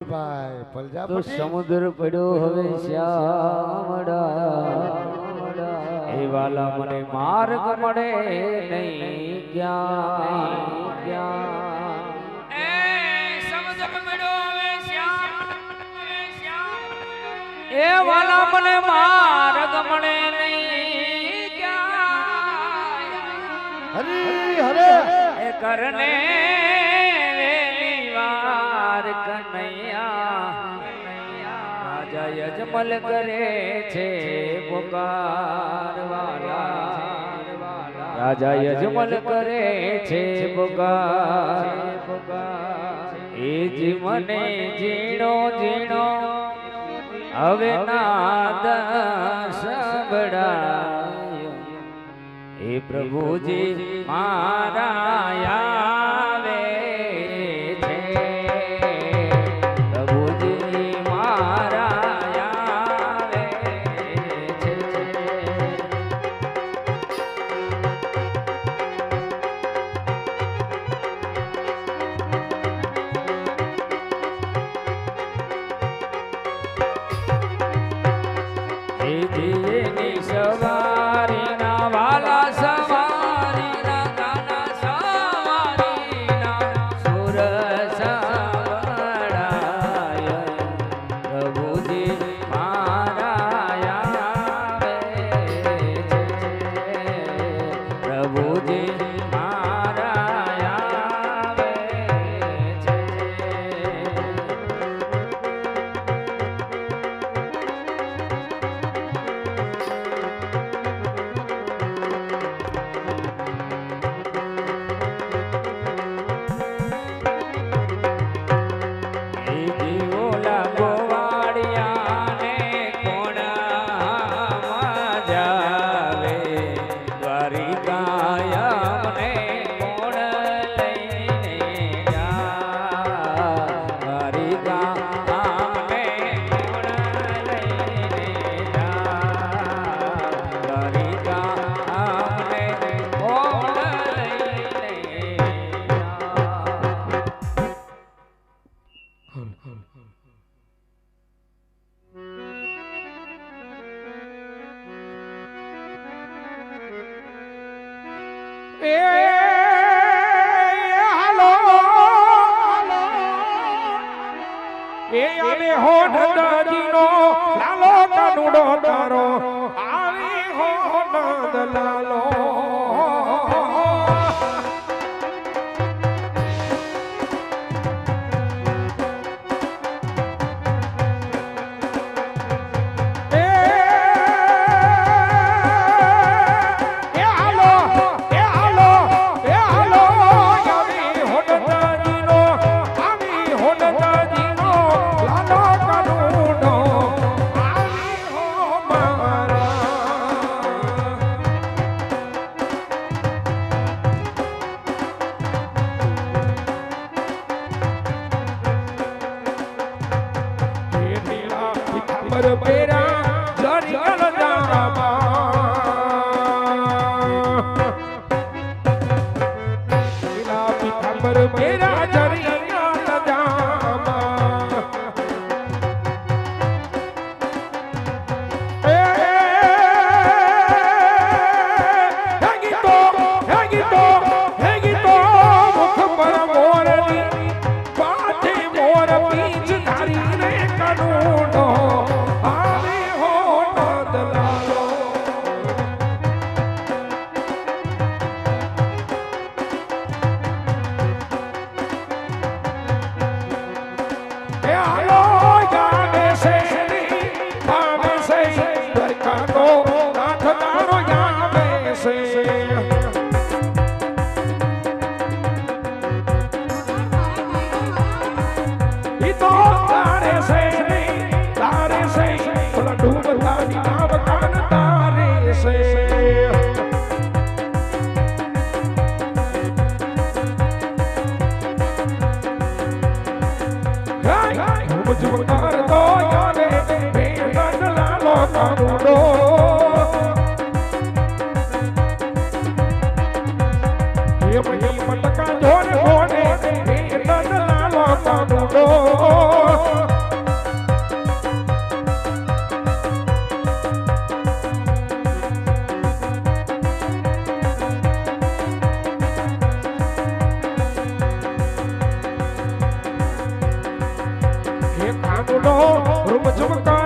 તો સમુદ્ર પડ્યો હવે શ્યામડા એ વાલા મને માર્ગ મળે નહીં ક્યાં. ક્યાં એ સમુદ્ર પડ્યો હવે શ્યામ. વાલા મને માર્ગ મળે નહીં હરે હરે. કરને જય જમલ કરે છે પુકારવાલા. રાજા યજમલ કરે છે પુકાર. એ જી મને જીણો જીણો હવે નાદ સંભળાયો. હે પ્રભુજી, મારા એ આવે હોઠ દાદીનો લાલો કાનુડો તારો. આવે હોઠ લાલો मेरा जा मुझको Chupa Chupa Chupa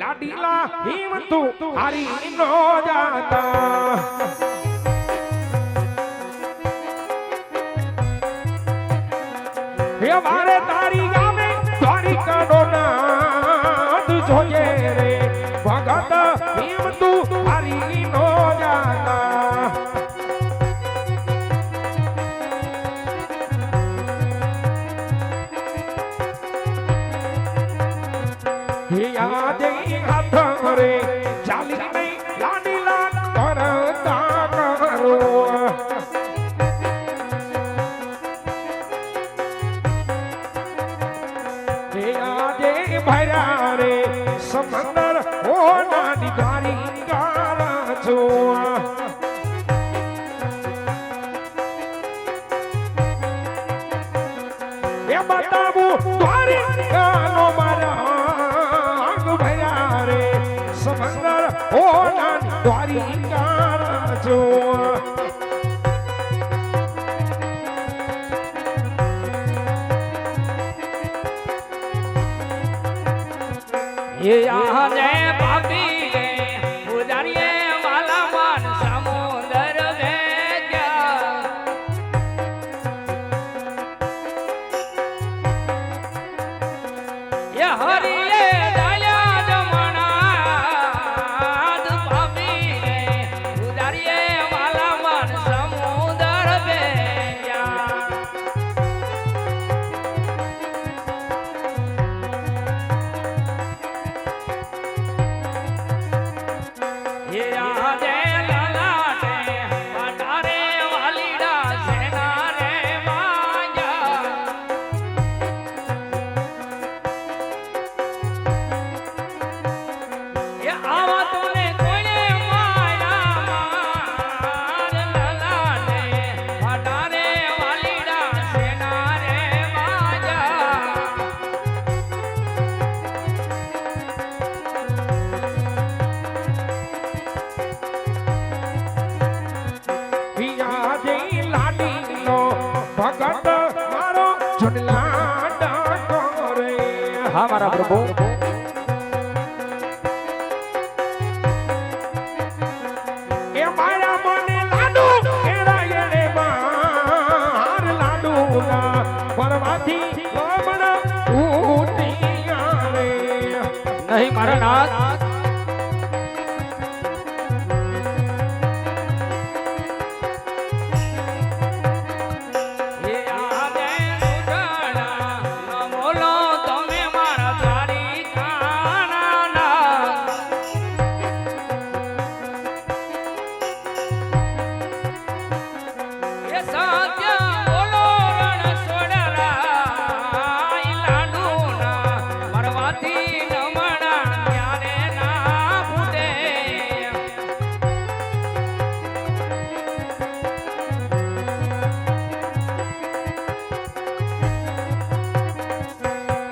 લાડીલા હિમતુ હરી નો જાતા. હે મારે તારી ગામે તારી કડો ના Come on. એ આને ભાભી મારા પ્રભુ એ મારા મને લાડુ એડા એડે લાડુ પરવાથી નહીં મારા નાથ.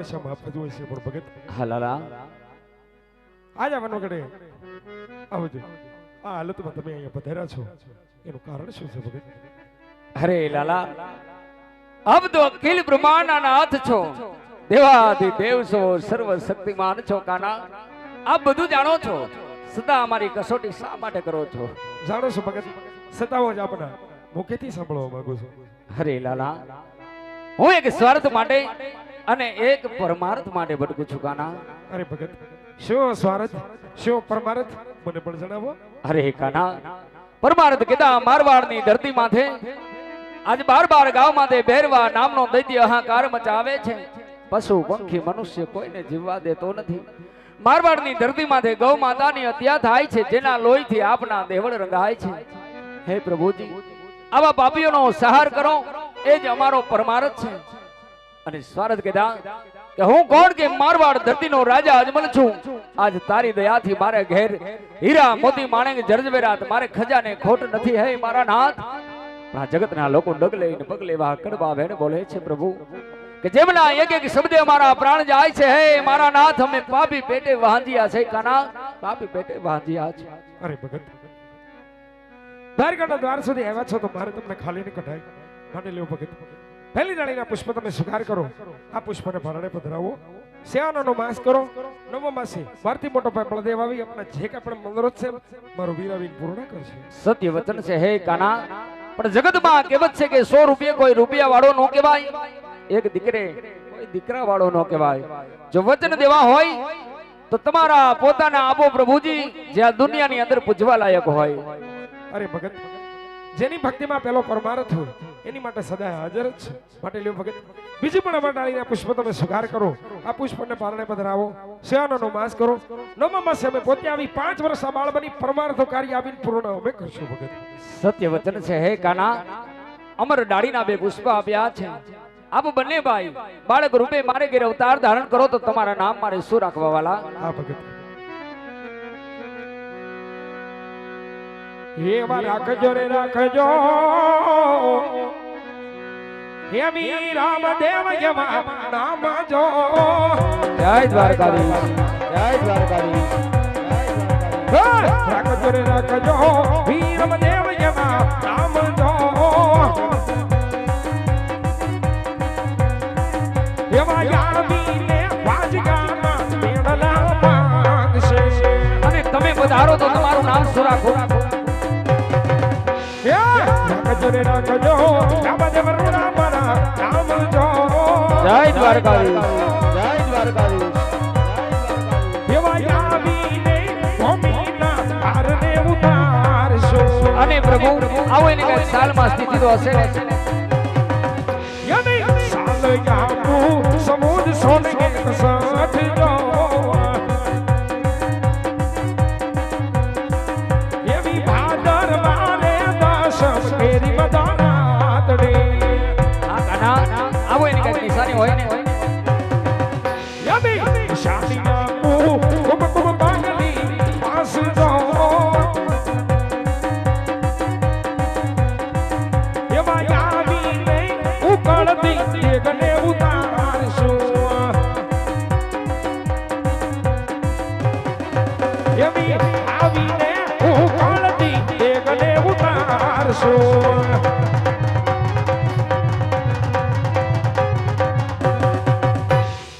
હંમેશા માફ જ હોય છે પણ ભગત. હલાલા આજ આવવાનો ઘડે આવજો આ હાલતમાં તમે અહીંયા પધાર્યા છો. એનું કારણ શું છે ભગત? અરે લાલા. અબ તો અખિલ બ્રહ્માંડના નાથ છો. દેવાધિ દેવ છો સર્વ શક્તિમાન છો કાના. આ બધું જાણો છો. સદા અમારી કસોટી શા માટે કરો છો? જાણો છો ભગત સતાવો જ આપના. મુખેથી સાંભળવા માંગુ છું? અરે લાલા. હું એક સ્વાર્થ માટે અને એક પરમાર્થ માટે ભટકું છું કાના. અરે ભગત શું સ્વાર્થ? શું પરમાર્થ? મને પણ જણાવો. અરે કાના પરમાર્થ કીધા મારવાડની ધરતી માથે. આજ બાર બાર ગામ માથે ભેરવા નામનો દૈત્ય અહંકાર મચાવે છે. પશુ પંખી મનુષ્ય કોઈને જીવવા દેતો નથી. મારવાડની ધરતી માથે ગૌ માતાની હત્યા થાય છે જેના લોહીથી આપના દેવળ રંગાય છે. હે પ્રભુજી આવા પાપીઓનો સહાર કરો. એ જ અમારો પરમાર્થ છે. અને સ્વારથ કહેતા કે હું કોણ કે મારવાડ ધરતીનો રાજા અજમલ છું? આજ તારી દયાથી મારે ઘેર હીરા મોતી માણેક જર્જવેરાત, મારે ખજાને ખોટ નથી હે મારા નાથ. પણ આ જગતના લોકો ડગલે ને પગલે વાહ કડવા વેણ બોલે છે પ્રભુ. કે જેમના એક એક શબ્દે મારા પ્રાણ જાય છે હે મારા નાથ, અમે પાપી પેટે વાંજ્યા છે કાના? પાપી પેટે વાંજ્યા છે. અરે ભગત દ્વારકાના દ્વાર સુધી આવ્યા છો તો મારે તમને ખાલી નહીં કઢાય. માની લેવું ભગત. પહેલી ડાળીના પુષ્પ તમે સ્વીકાર કરો. આ પુષ્પને ભરણે પધરાવો. સેવાનો માસ કરો. નવો માસે ભારતી મોટો ભાઈ બળદેવ આવી. આપણા જે કાંઈ પણ મંદરો છે મારો વીરાવીન પૂર્ણ કરશે. સત્ય વચન છે હે કાના. પણ જગતમાં કહેવત છે કે સો રૂપિયા કોઈ રૂપિયા વાળો નો કહેવાય. એક દીકરે કોઈ દીકરા વાળો નો કહેવાય. જો વચન દેવા હોય તો તમારા પોતાના આપો પ્રભુજી જે આ દુનિયાની અંદર પૂજવા લાયક હોય. અરે ભગત જેની ભક્તિમાં પેલો પરમાર્થ હોય એની માટે સદાય હાજર જ છે. માટે લ્યો ભગત બીજી પણ અમારા ડાળીના પુષ્પ તમે સ્વીકાર કરો. આ પુષ્પને પારણે પધરાવો. સેવાનો માસ કરો. નવમા માસે અમે પોતે આવી પાંચ વર્ષ આ બાળ બની પરમાર્થો કાર્ય આવીને પૂર્ણ અમે કરશું ભગત. સત્ય વચન છે હે કાના? અમર ડાળીના બે પુષ્પ આપ્યા છે. આપ બંને ભાઈ બાળક રૂપે મારે ઘેર અવતાર ધારણ કરો તો તમારા નામ મારે શું રાખવા વાલા હા ભગત. એવા રાખજો રે, રાખજો. હેમી રામ રામદેવ યમા નામ જો જય દ્વારકાધીશ જય દ્વારકાધીશ! રાખજો રે, રાખજો. વી રામદેવ યમા નામ જો એવા યાળવીને વાજગામાં મેળલા માંગશે અને તમે વધારો તો તમારું નામ સુરાખો રાખો? રાખજો રાખજો નામ જો. જય દ્વારકાધીશ. જય દ્વારકાધીશ. એવા આવીને ભૂમિના ભારને ઉતારશો. અને પ્રભુ આવો એની કઈ સાલમાં સ્થિતિ તો હશે. ને યમે સાલ યામુ સમુદ સોને કે કઈ